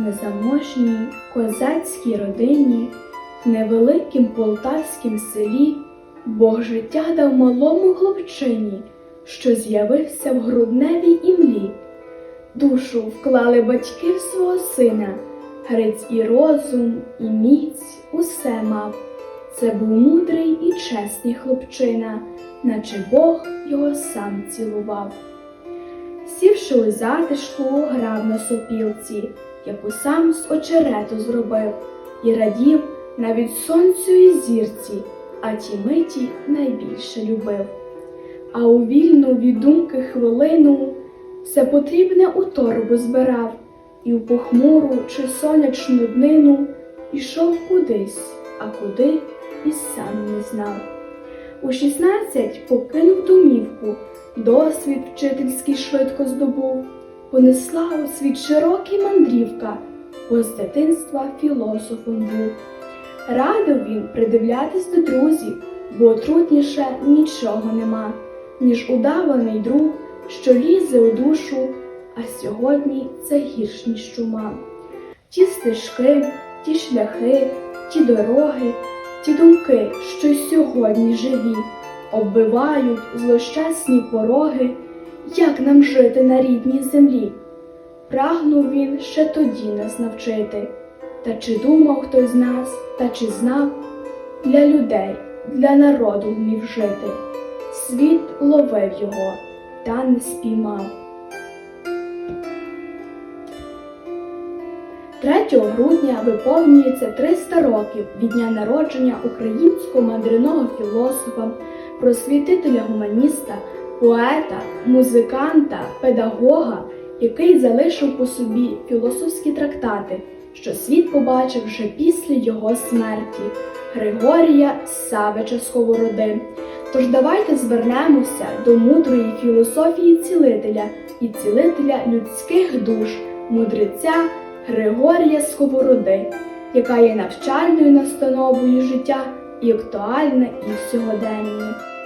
незаможній козацькій родині, в невеликім полтавськім селі Бог життя дав малому хлопчині, що з'явився в грудневій імлі. Душу вклали батьки в свого сина, Грець і розум, і міць усе мав. Це був мудрий і чесний хлопчина, наче Бог його сам цілував. Сівши у затишку, грав на сопілці, яку сам з очерету зробив, і радів навіть сонцю і зірці, а ті миті найбільше любив. А у вільну від думки хвилину все потрібне у торбу збирав, і в похмуру чи сонячну днину ішов кудись, а куди і сам не знав. У шістнадцять покинув домівку, досвід вчительський швидко здобув, понесла у світ широкий мандрівка, бо з дитинства філософом був. Радив він придивлятись до друзів, бо отрутніше нічого нема, ніж удаваний друг, що лізе у душу, а сьогодні це гірш, ніж чума. Ті стежки, ті шляхи, ті дороги, ті думки, що й сьогодні живі, оббивають злощасні пороги, як нам жити на рідній землі. Прагнув він ще тоді нас навчити, та чи думав хтось з нас, та чи знав, для людей, для народу вмів жити. Світ ловив його, та не спіймав. 3 грудня виповнюється 300 років від дня народження українського мандриного філософа, просвітителя гуманіста, поета, музиканта, педагога, який залишив по собі філософські трактати, що світ побачив вже після його смерті Григорія Савича Сковороди. Тож давайте звернемося до мудрої філософії цілителя і цілителя людських душ, мудреця. Григорія Сковороди, яка є навчальною настановою життя і актуальна і в.